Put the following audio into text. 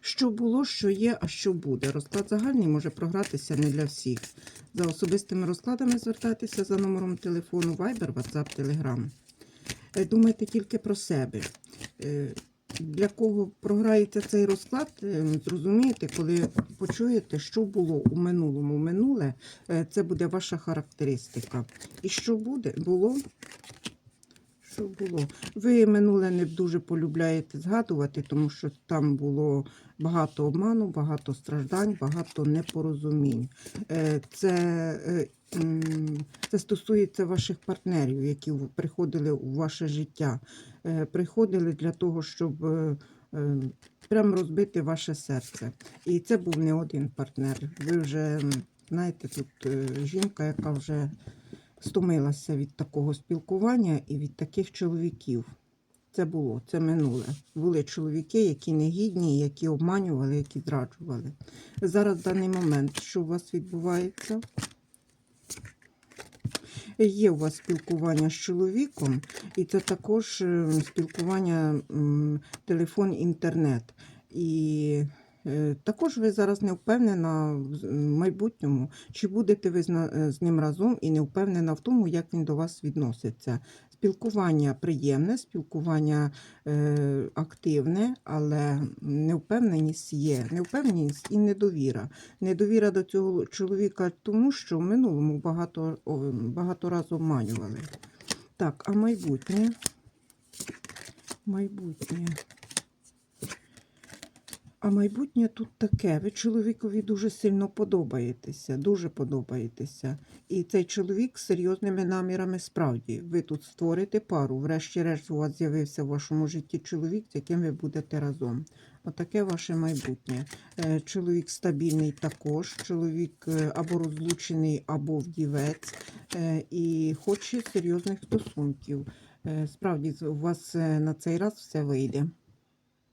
Що було, що є, а що буде. Розклад загальний може програтися не для всіх. За особистими розкладами звертайтеся за номером телефону Viber, WhatsApp, Telegram. Е, Думайте тільки про себе. Е, Для кого програється цей розклад, е, зрозумієте, коли почуєте, що було у минулому. Минуле це буде ваша характеристика. І що буде, було. Що було? Ви минуле не дуже полюбляєте згадувати, тому що там було багато обману, багато страждань, багато непорозумінь. Е, Це, е, це стосується ваших партнерів, які приходили у ваше життя. Е, Приходили для того, щоб прям розбити ваше серце. І це був не один партнер. Ви вже знаєте, тут жінка, яка вже стомилася від такого спілкування і від таких чоловіків. Це було, це минуле. Були чоловіки, які негідні, які обманювали, які зраджували. Зараз в даний момент, що у вас відбувається? Є у вас спілкування з чоловіком, і це також е, спілкування телефон, інтернет. І також ви зараз не впевнена в майбутньому, чи будете ви е, з ним разом і не впевнена в тому, як він до вас відноситься. Спілкування приємне, спілкування е, активне, але невпевненість є. Невпевненість і недовіра. Недовіра до цього чоловіка, тому що в минулому багато, багато разів обманювали. Так, а майбутнє? Майбутнє. А майбутнє тут таке. Ви чоловікові дуже сильно подобаєтеся, дуже подобаєтеся. І цей чоловік з серйозними намірами справді. Ви тут створите пару. Врешті-решт у вас з'явився в вашому житті чоловік, з яким ви будете разом. Отаке ваше майбутнє. Е, Чоловік стабільний також, чоловік е, або розлучений, або вдівець, е, і хоче серйозних стосунків. Справді, у вас на цей раз все вийде.